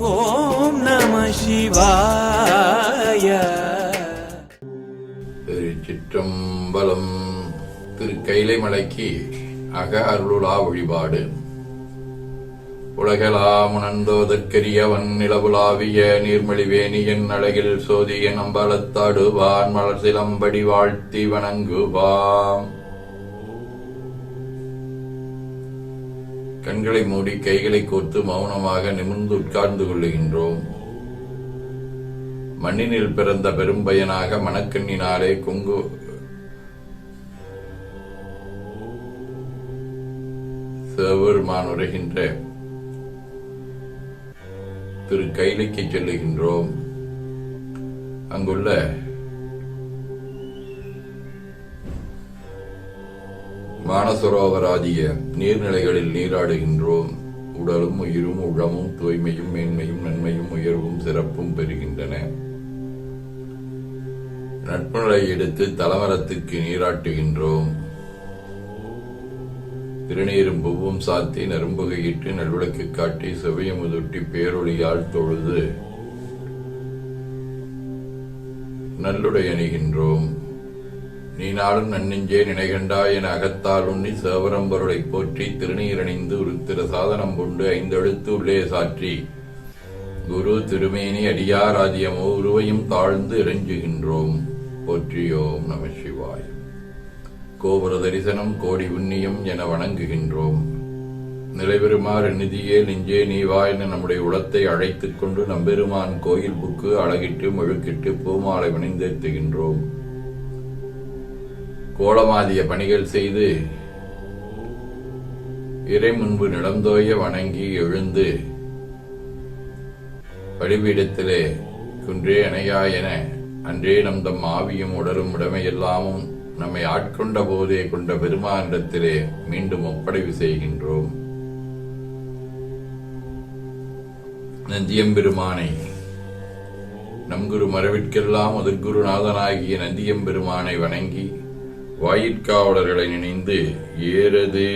ஓம் நம சிவாய. திருச்சிற்றம்பலம் திரு கைலைமலைக்கு அக அருளுலா வழிபாடு. உலகெலாம் உணர்ந்தோதற்கரியவன் நிலவுலாவிய நீர்மொழிவேணியன் அழகில் சோதியன் அம்பலத்தாடுவான் மலர் சிலம்படி வாழ்த்தி வணங்குவான் கண்களை மூடி கைகளை கோர்த்து மௌனமாக நிமிர்ந்து உட்கார்ந்து கொள்ளுகின்றோம். மண்ணினில் பிறந்த பெரும்பயனாக மணக்கண்ணினாலே குங்கு சிவபெருமான் உரைகின்ற திரு கைலைக்கு செல்லுகின்றோம். அங்குள்ள மானசரோவராகிய நீர்நிலைகளில் நீராடுகின்றோம். உடலும் உயிரும் உளமும் தூய்மையும் மேன்மையும் நன்மையும் உயர்வும் சிறப்பும் பெறுகின்றன. நட்புணரை எடுத்து தலமரத்துக்கு நீராட்டுகின்றோம். திருநீரும் பூவும் சாத்தி நரும்புகையிட்டு நல்விளக்கு காட்டி செவியமுதுட்டி பேரொளியால் தொழுது நல்லுடை அணிகின்றோம். நீ நாளும் நன்னெஞ்சே நினைகண்டா என அகத்தால் உண்ணி சேவரம்பருளை போற்றி திருநீரணிந்து உருத்திர சாதனம் கொண்டு ஐந்தெழுத்து உள்ளே சாற்றி. குரு திருமேனி அடியார் ஆதியமோ உருவையும் தாழ்ந்து இறைஞ்சுகின்றோம். போற்றியோம் நம சிவாய். கோபுர தரிசனம் கோடி உண்ணியம் என வணங்குகின்றோம். நிலைபெறுமாறு நிதியே நெஞ்சே நீவா என நம்முடைய உளத்தை அழைத்துக் கொண்டு நம்பெருமான் கோயில் புக்கு அழகிட்டு முழுக்கிட்டு பூமாலை வணிந்தேத்துகின்றோம் கோலமாதிய பணிகள் செய்து இறை முன்பு நிலந்தோய வணங்கி எழுந்து வழிபீடத்திலே குன்றே அணையா என அன்றே நம் தம் ஆவியும் உடலும் உடமையெல்லாமும் நம்மை ஆட்கொண்ட போதே கொண்ட பெருமானிடத்திலே மீண்டும் ஒப்படைவு செய்கின்றோம். நந்தியம்பெருமானை நம் குரு மரபிற்கெல்லாம் முதற்குருநாதனாகிய நந்தியம்பெருமானை வணங்கி வாயிற்காவலர்களை நினைந்து ஏறது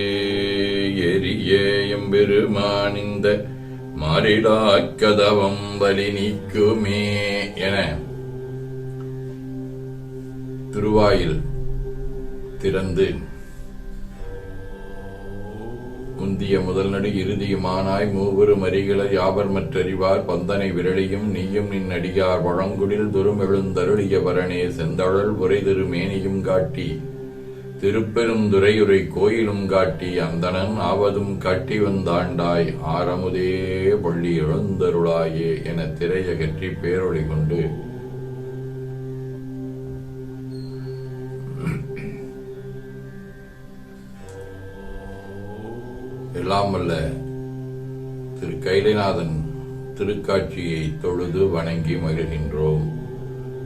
எரிய எம்பெருமான் இந்த மாறிடா கதவம் வலி நீக்குமே என திருவாயில் திறந்து முந்திய முதல் நடு இறுதியுமானாய் மூவரும் அறிகள யாவர் மற்றறிவார் பந்தனை விரலியும் நீயும் நின் அடியார் வழங்குடில் துருமெழுந்தருளிய வரனே செந்தழல் உரை திருமேனியும் காட்டி திருப்பெருந்துறையுரை கோயிலும் காட்டி அந்தணன் ஆவதும் காட்டி வந்தாண்டாய் ஆரமுதே பள்ளி எழுந்தருளாயே என திரையகற்றி பேரொழி கொண்டு. எல்லாம் வல்ல திரு கைலைநாதன் திருக்காட்சியை தொழுது வணங்கி மகிழ்கின்றோம்.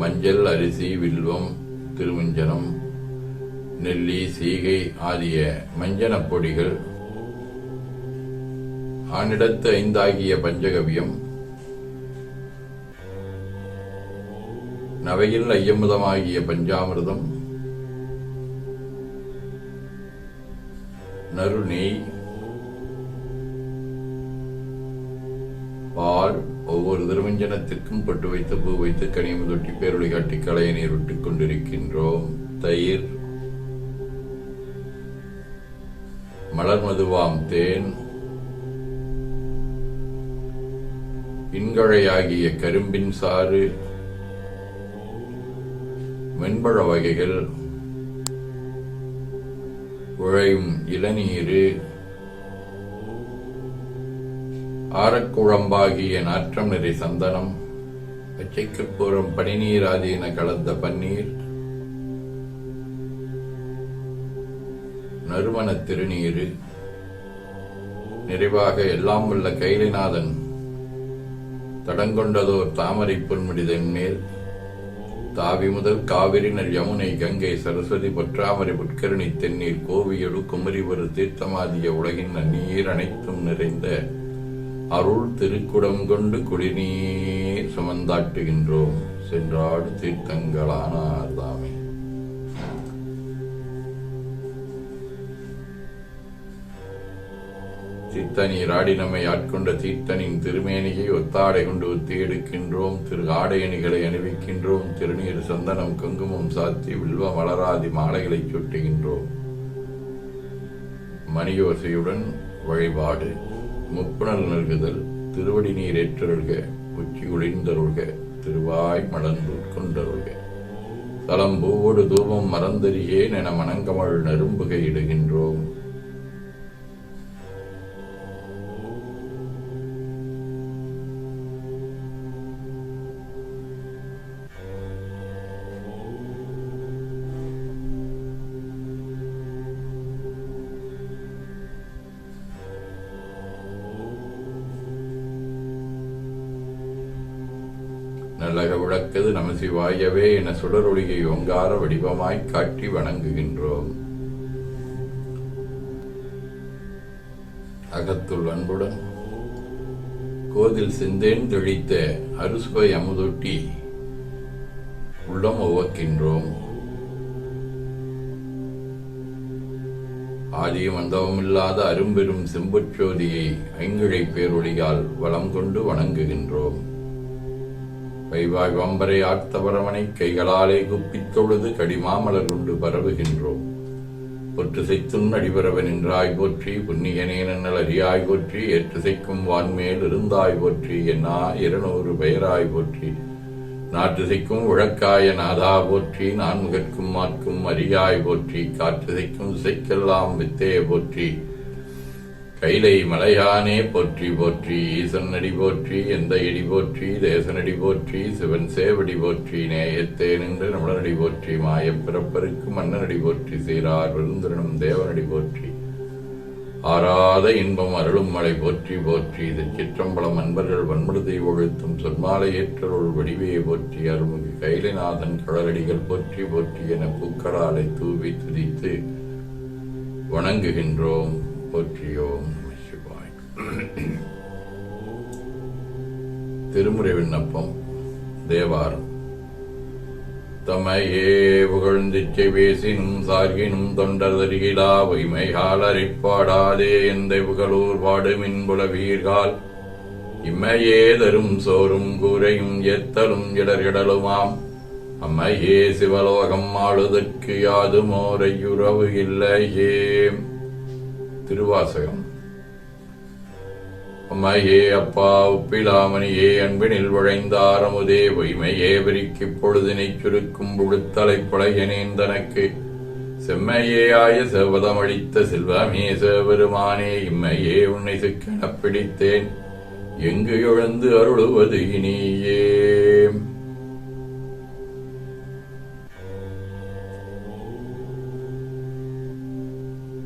மஞ்சள் அரிசி வில்வம் திருமஞ்சனம் நெல்லி சீகை ஆகிய மஞ்சனப் பொடிகள் ஆனிடத்து ஐந்தாகிய பஞ்சகவியம் நவையில் ஐயமுதமாகிய பஞ்சாமிர்தம் நறுநெய் ஒவ்வொரு திருமஞ்சனத்திற்கும் பொட்டு வைத்து பூ வைத்து கனியம் தொட்டி பேருளை காட்டி களைய நீர் விட்டுக் கொண்டிருக்கின்றோம். தயிர். மலர் மதுவாம் தேன். இன்கழையாகிய கரும்பின் சாறு. வெண்பழ வகைகள். உழையும் இளநீரு. ஆரக்குழம்பாகிய நாற்றம் நிறை சந்தனம் பச்சைக்கற்பூரம் பனிநீராதீன கலந்த பன்னீர் நறுமண திருநீரு நிறைவாக எல்லாம் உள்ள கைலிநாதன் தடங்கொண்டதோர் தாமரை பொன்முடிதன் மேல் தாவி முதல் காவிரி நர் யமுனை கங்கை சரஸ்வதி பொற்றாமரை புட்கருணி தென்னீர் கோவியொடு குமரிவரு தீர்த்தமாதிய உலகின் நீர் அனைத்தும் நிறைந்த அருள் திருக்குடம் கொண்டு குடிநீர் சுமந்தாட்டுகின்றோம். சென்றாடு தீர்த்தங்களானார் தாமே. தீர்த்தனீர் ஆடி நம்மை ஆட்கொண்ட தீர்த்தனின் திருமேனியை ஒத்தாடை கொண்டு ஒத்தி எடுக்கின்றோம். திரு ஆடையணிகளை அணிவிக்கின்றோம். திருநீர் சந்தனம் குங்குமம் சாத்தி வில்வ மலராதி மாலைகளை சுட்டுகின்றோம். மணியோசையுடன் வழிபாடு. முப்புணல் நல்குதல் திருவடி நீர் ஏற்றருள்க உச்சி ஒளிந்தருள்க திருவாய் மலர்ந்து உட்கொண்டருள்க தளம் பூவோடு தூபம் மறந்தறியேன் என மணங்கமள் நரும்புகை இடுகின்றோம். நல்லக விளக்கது நமசிவாயவே என சுடரொளியை ஓங்கார வடிவமாய் காட்டி வணங்குகின்றோம். அகத்துள் அன்புடன் கோதில் சிந்தேன் தெளித்த அறுசுவை அமுதொட்டி உள்ளம் உவக்கின்றோம். ஆதியும் அந்தவமில்லாத அரும்பெரும் செம்புச்சோதியை ஐங்கிழை பேரொழியால் வளம் கொண்டு வணங்குகின்றோம். வைவாய் வம்பரை ஆர்த்தவரமனை கைகளாலே குப்பித் தொழுது கடிமாமலர் கொண்டு பரவுகின்றோம். பொற்று செய்த்தும் அடிபரவ நின்றாய் போற்றி புன்னியனே நன்னல் அறியாய் போற்றி ஏற்றுசைக்கும் வான்மேல் இருந்தாய் போற்றி என்னா இருநூறு பெயராய் போற்றி. நாற்றுசைக்கும் உழக்காய நாதா போற்றி நான்முகற்கும் மாற்கும் அறியாய் போற்றி காற்றுசைக்கும் இசைக்கெல்லாம் வித்தே போற்றி. கைலை மலையானே போற்றி போற்றி ஈசன் அடி போற்றி எந்த இடி போற்றி தேசனடி போற்றி சிவன் சேவடி போற்றி நேயத்தே நின்று நம்மளடி போற்றி மாயப் பிறப்பருக்கு மன்னனடி போற்றி சீரார் விருந்திரனும் தேவனடி போற்றி. ஆராத இன்பம் அருளும் மலை போற்றி போற்றி இது சிற்றம்பலம் அன்பர்கள் வன்முடுதை ஒழுத்தும் சொன்மாலை ஏற்றருள் வடிவையை போற்றி அருள்மிகு கைலைநாதன் கடலடிகள் போற்றி போற்றி என பூக்களாலை தூவி துதித்து வணங்குகின்றோம். போற்றியோம் நம சிவாய் திருமுறை விண்ணப்பம் தேவாரம். தமையே புகழ்ந்திச்சை பேசினும் சார்கினும் தொண்டர்தருகிலா பொய்மைகால் அரிப்பாடாதே எந்த புகழூர் பாடுமின் புலவீர்கால். இம்மையே தரும் சோறும் கூரையும் எத்தலும் இடர்கிடலுமாம். அம்மையே சிவலோகம் ஆளுதற்கு யாதுமோரையுறவு இல்லையே. திருவாசகம். அம்மையே அப்பா உப்பிலாமணியே அன்பினில் விழைந்தார் அமுதே பொய்மையே விரிக்கிப் பொழுதினைச் சுருக்கும் புழுத்தலை புழையனேன் தனக்கு. செம்மையே ஆய செவதமளித்த செல்வமே சிவபெருமானே இம்மையே உன்னை சிக்கனப் பிடித்தேன். எங்கு எழுந்து அருளுவது இனியே.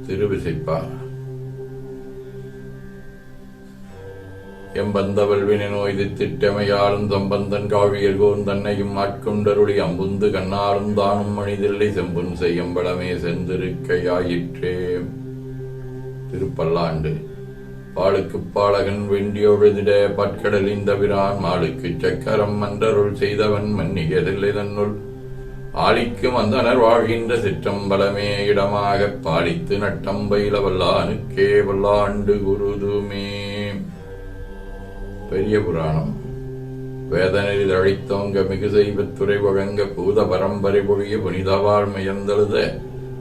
திருவிசைப்பா எம்பந்தவல்வினை நோய் திட்டமையாலும் தம்பந்தன் காவியல் கோன் தன்னையும் ஆட்கொண்டருளி அம்புந்து கண்ணாலும் தானும் மனிதில்லை செய்யும் செய்யம்பளமே செந்திருக்கையாயிற்றே. திருப்பல்லாண்டு. பாலுக்கு பாலகன் வெண்டியொழுதிட பற்கடலின் தவிரான் மாலுக்கு சக்கரம் மன்றருள் செய்தவன் மன்னியதில்லை தன்னுள். ஆளிக்கும் அந்தனர் வாழ்கின்ற சிற்றம்பலமே இடமாகப் பாலித்து நட்டம் பயில வல்லானுக்கே வல்லாண்டு குருதுமே. பெரிய புராணம். வேதனையில் அழித்தோங்க மிகு செய்வத்துறை வழங்க பூத பரம்பரை பொழிய புனிதவாழ் முயர்ந்தெழுத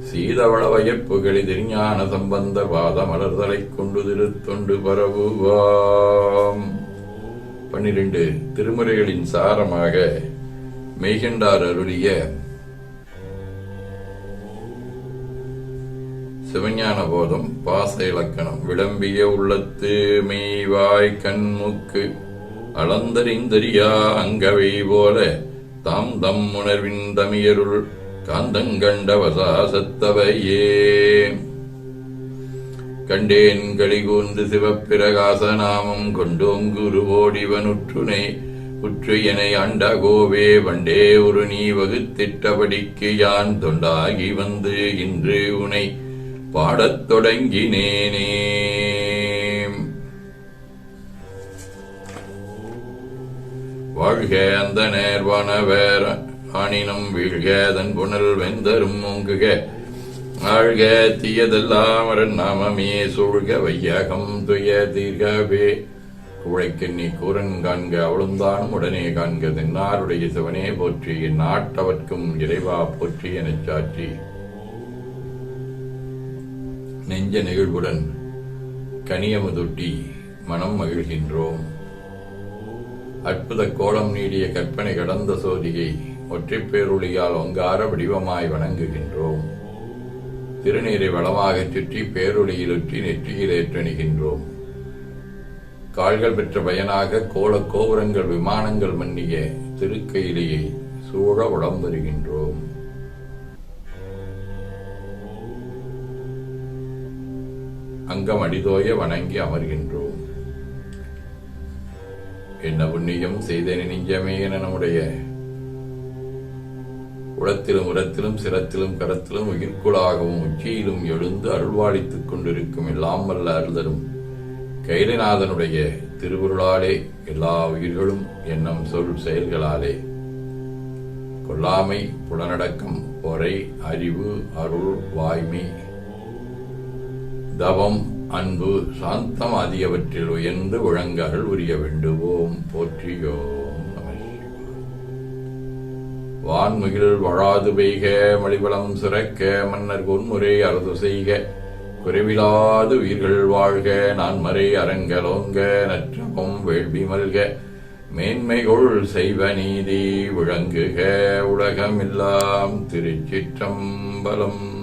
சீதவள வயப்புகளி திருஞான சம்பந்த பாத மலர்தலை கொண்டு திருத்தொண்டு பரவுவாம். பன்னிரண்டு திருமுறைகளின் சாரமாக மெய்கண்டார் அருளிய சிவஞான போதம் பாச இலக்கணம் விளம்பிய உள்ளத்து மெய்வாய் கண்முக்கு அளந்தறிந்தறியா அங்கவை போல தாம் தம் உணர்வின் தமியருள் காந்தங்கண்ட வசாசத்தவையே கண்டேன் களிகூர்ந்து சிவப்பிரகாச நாமம் கொண்டோங்குருவோடிவனுற்றுனை உற்று என அண்ட கோவே வண்டே ஒரு நீ வகுத்திட்டபடிக்கு யான் தொண்டாகி வந்து இன்று உனை பாடத் தொடங்கினேனே. வாழ்க அந்த நேர்வான வேற ஆனினும் வீழ்க அதன் புனல் வெந்தரும் முங்குக ஆழ்க தீயதெல்லாம் அவரன் நாமமே சூழ்க வையகம் துய தீர்கவே. குழைக்கு நீ கூரன் காண்க அவளுந்தானும் உடனே காண்க தென்னாருடைய சிவனே போற்றி நாட்டவர்க்கும் இறைவா போற்றி எனச் சாற்றி. நெஞ்ச நெகிழ்வுடன் கனியமுதுட்டி மனம் மகிழ்கின்றோம். அற்புத கோலம் நீடிய கற்பனை கடந்த சோதியை ஒற்றைப் பேருளியால் ஒங்கார வடிவமாய் வணங்குகின்றோம். திருநீரை வளமாகச் சுற்றி பேரொளியிலுற்றி நெற்றியில் ஏற்றணிகின்றோம். கால்கள் பெற்ற பயனாக கோல கோபுரங்கள் விமானங்கள் மன்னிய திருக்கையிலேயே சூழ உடம் வருகின்றோம் அங்கம் அடிதோய வணங்கி அமர்கின்றோம். என்ன புண்ணியம் செய்த நெஞ்சமே என நம்முடைய உளத்திலும் உரத்திலும் சிரத்திலும் கரத்திலும் உயிர்க்குளாகவும் உச்சியிலும் எழுந்து அருள்வாளித்துக் கொண்டிருக்கும் எல்லாம் வல்ல அருளரும் கைலநாதனுடைய திருவுருளாலே எல்லா உயிர்களும் எண்ணம் சொல் செயல்களாலே. கொல்லாமை புலனடக்கம் பொறை அறிவு அருள் வாய்மை தவம் அன்பு சாந்தம் ஆகியவற்றில் உயர்ந்து விளங்க உரிய வேண்டுவோம். போற்றியோம் வான்முகில் வழாது பெய்க மலிவளம் சிறக்க மன்னர் பொன்முறை அரசு செய்க. குறைவிலாது உயிர்கள் வாழ்க நான் மறை அரங்கலோங்க நற்றமும் வேள்வி மல்க. மேன்மைகொள் செய்வ நீதி விளங்குக உலகமெல்லாம் திருச்சிற்றம்பலம்.